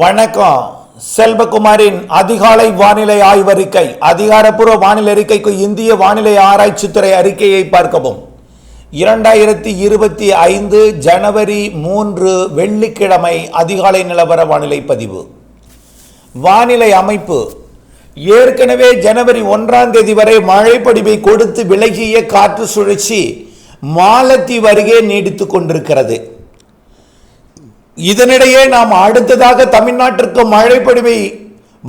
வணக்கம். செல்வகுமாரின் அதிகாலை வானிலை ஆய்வறிக்கை அதிகாரப்பூர்வ வானிலை அறிக்கைக்கு இந்திய வானிலை ஆராய்ச்சித்துறை அறிக்கையை பார்க்கவும். இரண்டாயிரத்தி இருபத்தி ஐந்து ஜனவரி மூன்று வெள்ளிக்கிழமை அதிகாலை நிலவர வானிலை பதிவு. வானிலை அமைப்பு. ஏற்கனவே ஜனவரி ஒன்றாம் தேதி வரை மழைப்படிவை கொடுத்து விலகிய காற்று சுழற்சி மாலத்தீவு அருகே நீடித்துக் கொண்டிருக்கிறது. இதனிடையே நாம் அடுத்ததாக தமிழ்நாட்டிற்கு மழைப்பொழிவை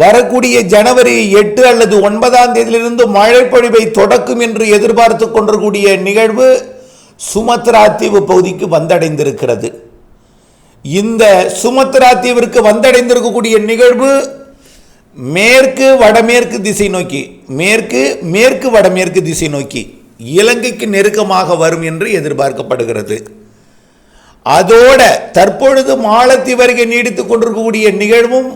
வரக்கூடிய ஜனவரி எட்டு அல்லது ஒன்பதாம் தேதியிலிருந்து மழைப்பொழிவை தொடக்கும் என்று எதிர்பார்த்து கொண்டிருக்கூடிய நிகழ்வு சுமத்ரா தீவு பகுதிக்கு வந்தடைந்திருக்கிறது. இந்த சுமத்ரா தீவிற்கு வந்தடைந்திருக்கக்கூடிய நிகழ்வு மேற்கு வடமேற்கு திசை நோக்கி மேற்கு மேற்கு வடமேற்கு திசை நோக்கி இலங்கைக்கு நெருக்கமாக வரும் என்று எதிர்பார்க்கப்படுகிறது. அதோட தற்பொழுது மாலத்தீவு அருகே நீடித்துக் கொண்டிருக்கக்கூடிய நிகழ்வும்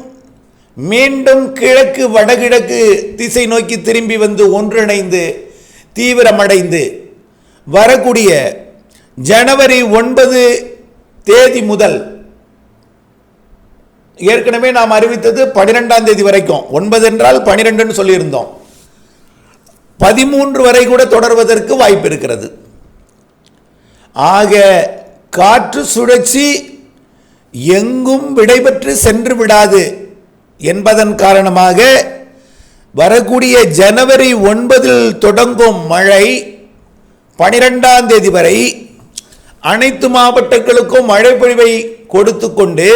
மீண்டும் கிழக்கு வடகிழக்கு திசை நோக்கி திரும்பி வந்து ஒன்றிணைந்து தீவிரமடைந்து வரக்கூடிய ஜனவரி ஒன்பது தேதி முதல் ஏற்கனவே நாம் அறிவித்தது பனிரெண்டாம் தேதி வரைக்கும். ஒன்பது என்றால் பனிரெண்டுன்னு சொல்லியிருந்தோம். பதிமூன்று வரை கூட தொடர்வதற்கு வாய்ப்பு இருக்கிறது. ஆக காற்று சுழற்சி எங்கும் விடைபெற்று சென்று விடாது என்பதன் காரணமாக வரக்கூடிய ஜனவரி ஒன்பதில் தொடங்கும் மழை பனிரெண்டாம் தேதி வரை அனைத்து மாவட்டங்களுக்கும் மழை பொழிவை கொடுத்து கொண்டு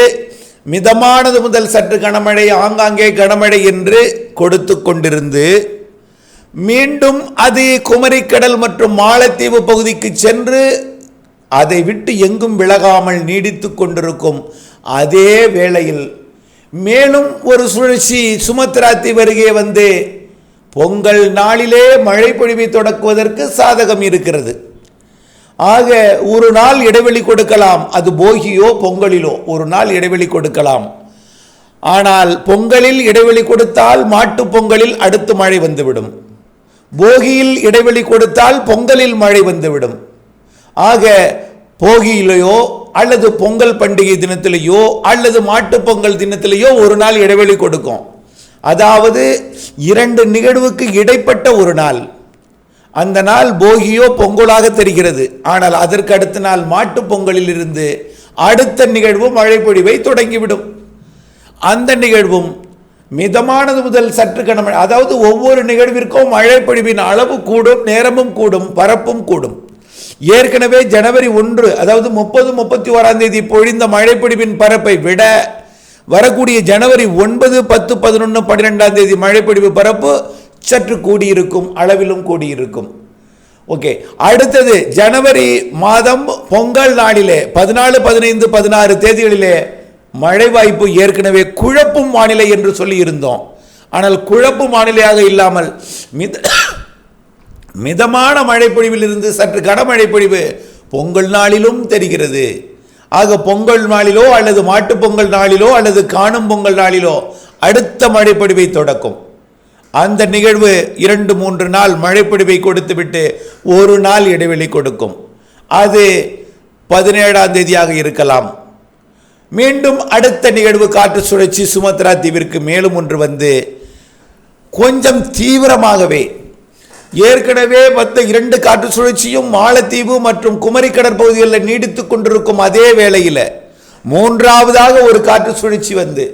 மிதமானது முதல் சற்று கனமழை ஆங்காங்கே கனமழை என்று கொடுத்து கொண்டிருந்து மீண்டும் அது குமரிக்கடல் மற்றும் மாலத்தீவு பகுதிக்கு சென்று அதை விட்டு எங்கும் விலகாமல் நீடித்து கொண்டிருக்கும் அதே வேளையில் மேலும் ஒரு சுழற்சி சுமத்ராத்தி வருகே வந்து பொங்கல் நாளிலே மழை பொழிவை தொடக்குவதற்கு சாதகம் இருக்கிறது. ஆக ஒரு நாள் இடைவெளி கொடுக்கலாம் அது போகியோ பொங்கலிலோ ஒரு நாள் இடைவெளி கொடுக்கலாம். ஆனால் பொங்கலில் இடைவெளி கொடுத்தால் மாட்டுப் பொங்கலில் அடுத்து மழை வந்துவிடும். போகியில் இடைவெளி கொடுத்தால் பொங்கலில் மழை வந்துவிடும். ஆக போகியிலேயோ அல்லது பொங்கல் பண்டிகை தினத்திலேயோ அல்லது மாட்டு பொங்கல் தினத்திலேயோ ஒரு நாள் இடைவெளி கொடுக்கும். அதாவது இரண்டு நிகழ்வுக்கு இடைப்பட்ட ஒரு நாள். அந்த நாள் போகியோ பொங்கலாக தெரிகிறது. ஆனால் அதற்கு அடுத்த நாள் மாட்டு பொங்கலில் இருந்து அடுத்த நிகழ்வு மழை பொழிவை தொடங்கிவிடும். அந்த நிகழ்வும் மிதமானது முதல் சற்று கனமழை அதாவது ஒவ்வொரு நிகழ்விற்கும் மழை பொழிவின் அளவு கூடும் நேரமும் கூடும் பரப்பும் கூடும். ஏற்கனவே ஜனவரி ஒன்று அதாவது முப்பது முப்பத்தி ஓராம் தேதி பொழிந்த மழைப்பிடிப்பின் பரப்பை விட வரக்கூடிய ஜனவரி ஒன்பது பத்து பதினொன்று பன்னிரெண்டாம் தேதி மழைப்பிடிப்பு பரப்பு சற்று கூடியிருக்கும் அளவிலும் கூடியிருக்கும். ஓகே அடுத்தது ஜனவரி மாதம் பொங்கல் நாளிலே பதினாலு பதினைந்து பதினாறு தேதிகளிலே மழை வாய்ப்பு ஏற்கனவே குழப்பும் வானிலை என்று சொல்லி இருந்தோம் ஆனால் குழப்பும் வானிலையாக இல்லாமல் மித மிதமான மழைப்பொழிவிலிருந்து சற்று கடமழைப்பொழிவு பொங்கல் நாளிலும் தெரிகிறது. ஆக பொங்கல் நாளிலோ அல்லது மாட்டுப் பொங்கல் நாளிலோ அல்லது காணும் பொங்கல் நாளிலோ அடுத்த மழைப்பொழிவை தொடக்கும். அந்த நிகழ்வு இரண்டு மூன்று நாள் மழைப்பொழிவை கொடுத்துவிட்டு ஒரு நாள் இடைவெளி கொடுக்கும். அது பதினேழாம் தேதியாக இருக்கலாம். மீண்டும் அடுத்த நிகழ்வு காற்று சுழற்சி சுமத்ரா தீவிற்கு மேலும் ஒன்று வந்து கொஞ்சம் தீவிரமாகவே ஏற்கனவே வந்த இரண்டு காற்று சுழற்சியும் மாலத்தீவு மற்றும் குமரி கடற்பகுதிகளில் நீடித்துக் கொண்டிருக்கும் அதே வேளையில் மூன்றாவதாக ஒரு காற்று சுழற்சி வந்து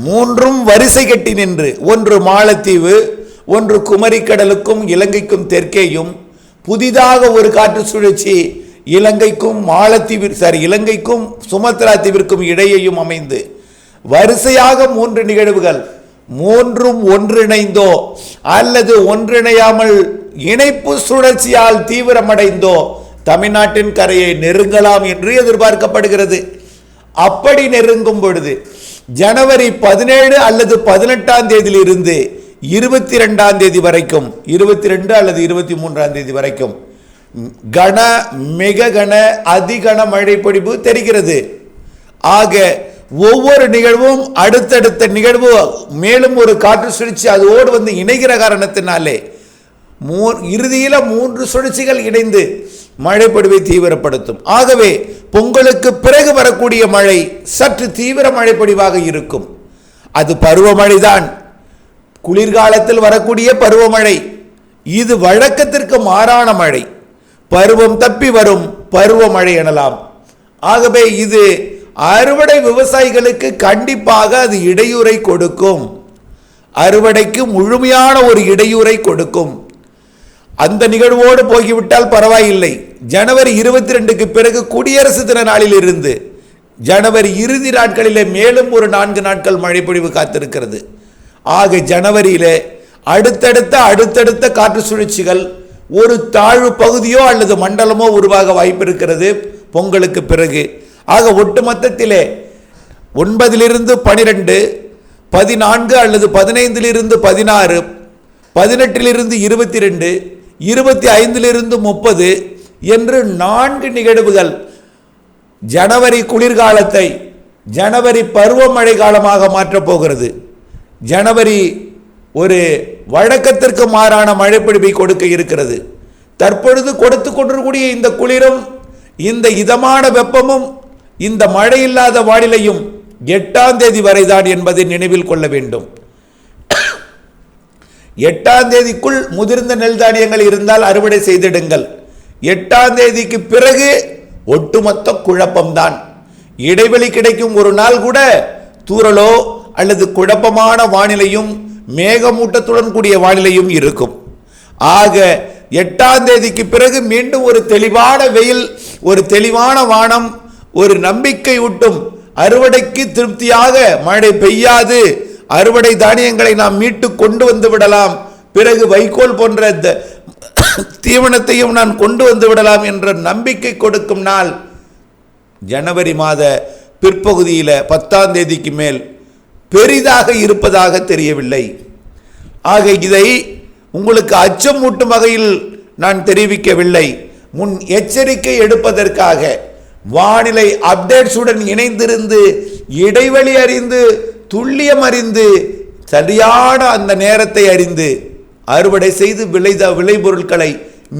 மூன்றும் வரிசை கட்டி நின்று ஒன்று மாலத்தீவு ஒன்று குமரிக்கடலுக்கும் இலங்கைக்கும் தெற்கேயும் புதிதாக ஒரு காற்று சுழற்சி இலங்கைக்கும் மாலத்தீவு சாரி இலங்கைக்கும் சுமத்ரா தீவிற்கும் இடையேயும் அமைந்து வரிசையாக மூன்று நிகழ்வுகள் மூன்றும் ஒன்றிணைந்தோ அல்லது ஒன்றிணையாமல் இணைப்பு சுழற்சியால் தீவிரமடைந்தோ தமிழ்நாட்டின் கரையை நெருங்கலாம் என்று எதிர்பார்க்கப்படுகிறது. அப்படி நெருங்கும் பொழுது ஜனவரி பதினேழு அல்லது பதினெட்டாம் தேதியிலிருந்து இருபத்தி ரெண்டாம் தேதி வரைக்கும் இருபத்தி ரெண்டு அல்லது இருபத்தி மூன்றாம் தேதி வரைக்கும் கன மிக கன அதிகன மழை தெரிகிறது. ஆக ஒவ்வொரு நிகழ்வும் அடுத்தடுத்த நிகழ்வு மேலும் ஒரு காற்று சுழற்சி அதோடு வந்து இணைகிற காரணத்தினாலே மூ இறுதியில் மூன்று சுழற்சிகள் இணைந்து மழைப்படுவை தீவிரப்படுத்தும். ஆகவே பொங்கலுக்கு பிறகு வரக்கூடிய மழை சற்று தீவிர மழைப்பொழிவாக இருக்கும். அது பருவமழைதான். குளிர்காலத்தில் வரக்கூடிய பருவமழை. இது வழக்கத்திற்கு மாறான மழை. பருவம் தப்பி வரும் பருவமழை எனலாம். ஆகவே இது அறுவடை விவசாயிகளுக்கு கண்டிப்பாக அது இடையூறை கொடுக்கும். அறுவடைக்கு முழுமையான ஒரு இடையூறை கொடுக்கும். அந்த நிகழ்வோடு போகிவிட்டால் பரவாயில்லை. ஜனவரி இருபத்தி ரெண்டுக்கு பிறகு குடியரசு தின நாளில் இருந்து ஜனவரி இறுதி நாட்களிலே மேலும் ஒரு நான்கு நாட்கள் மழைப்பொழிவு காத்திருக்கிறது. ஆக ஜனவரியிலே அடுத்தடுத்த அடுத்தடுத்த காற்று சுழற்சிகள் ஒரு தாழ்வு பகுதியோ அல்லது மண்டலமோ உருவாக வாய்ப்பு இருக்கிறது பொங்கலுக்கு பிறகு. ஆக ஒட்டுமொத்தத்திலே ஒன்பதிலிருந்து பனிரெண்டு பதினான்கு அல்லது பதினைந்திலிருந்து பதினாறு பதினெட்டிலிருந்து இருபத்தி ரெண்டு இருபத்தி ஐந்திலிருந்து முப்பது என்று நான்கு நிகழ்வுகள். ஜனவரி குளிர்காலத்தை ஜனவரி பருவமழை காலமாக மாற்றப் போகிறது. ஜனவரி ஒரு வழக்கத்திற்கு மாறான மழைப்பிடிப்பை கொடுக்க இருக்கிறது. தற்பொழுது கொடுத்து கொண்டிருக்கூடிய இந்த குளிரும் இந்த இதமான வெப்பமும் இந்த மழை இல்லாத வானிலையும் எட்டாம் தேதி வரைதான் என்பதை நினைவில் கொள்ள வேண்டும். எட்டாம் தேதிக்குள் முதிர்ந்த நெல் தானியங்கள் இருந்தால் அறுவடை செய்திடுங்கள். எட்டாம் தேதிக்கு பிறகு ஒட்டுமொத்த குழப்பம்தான். இடைவெளி கிடைக்கும் ஒரு நாள் கூட தூரலோ அல்லது குழப்பமான வானிலையும் மேகமூட்டத்துடன் கூடிய வானிலையும் இருக்கும். ஆக எட்டாம் தேதிக்கு பிறகு மீண்டும் ஒரு தெளிவான வெயில் ஒரு தெளிவான வானம் ஒரு நம்பிக்கை ஊட்டும். அறுவடைக்கு திருப்தியாக மழை பெய்யாது. அறுவடை தானியங்களை நாம் மீட்டு கொண்டு வந்து விடலாம். பிறகு வைக்கோல் போன்ற த- தீவனத்தையும் நான் கொண்டு வந்து விடலாம் என்ற நம்பிக்கை கொடுக்கும் நாள். ஜனவரி மாத பிற்பகுதியில் பத்தாம் தேதிக்கு மேல் பெரிதாக இருப்பதாக தெரியவில்லை. ஆக இதை உங்களுக்கு அச்சமூட்டும் வகையில் நான் தெரிவிக்கவில்லை. முன் எச்சரிக்கை எடுப்பதற்காக வானிலை அப்டேட்ஸுடன் இணைந்திருந்து இடைவெளி அறிந்து துல்லியம் அறிந்து சரியான அந்த நேரத்தை அறிந்து அறுவடை செய்து விளைத விளைபொருட்களை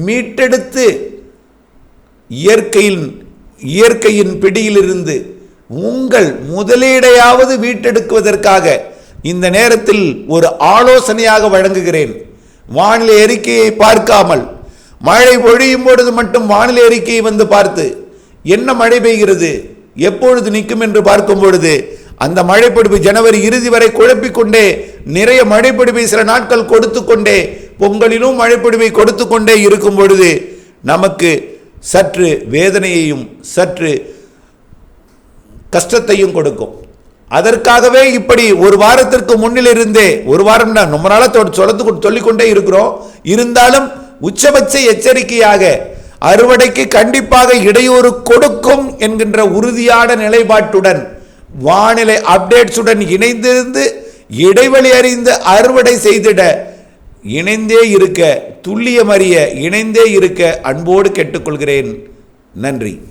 மீட்டெடுத்து இயற்கையின் இயற்கையின் பிடியிலிருந்து உங்கள் முதலீடையாவது வீட்டெடுக்குவதற்காக இந்த நேரத்தில் ஒரு ஆலோசனையாக வழங்குகிறேன். வானிலை அறிக்கையை பார்க்காமல் மழை பொழியும் பொழுது மட்டும் வானிலை அறிக்கையை வந்து பார்த்து என்ன மழை பெய்கிறது எப்பொழுது நிற்கும் என்று பார்க்கும் பொழுது அந்த மழைப்பிடிப்பு ஜனவரி இறுதி வரை குழப்பிக்கொண்டே நிறைய மழைப்பிடிப்பை சில நாட்கள் கொடுத்து கொண்டே பொங்கலிலும் மழைப்பிடிப்பை கொடுத்து கொண்டே இருக்கும் பொழுது நமக்கு சற்று வேதனையையும் சற்று கஷ்டத்தையும் கொடுக்கும். அதற்காகவே இப்படி ஒரு வாரத்திற்கு முன்னிலிருந்தே ஒரு வாரம் தான் ரொம்ப நாளாக தொ- சொல்லத்து சொல்லிக்கொண்டே இருக்கிறோம். இருந்தாலும் உச்சபட்ச எச்சரிக்கையாக அறுவடைக்கு கண்டிப்பாக இடையூறு கொடுக்கும் என்கின்ற உறுதியான நிலைப்பாட்டுடன் வானிலை அப்டேட்ஸுடன் இணைந்திருந்து இடைவெளி அறிந்து அறுவடை செய்திட இணைந்தே இருக்க துல்லியமறிய இணைந்தே இருக்க அன்போடு கேட்டுக்கொள்கிறேன். நன்றி.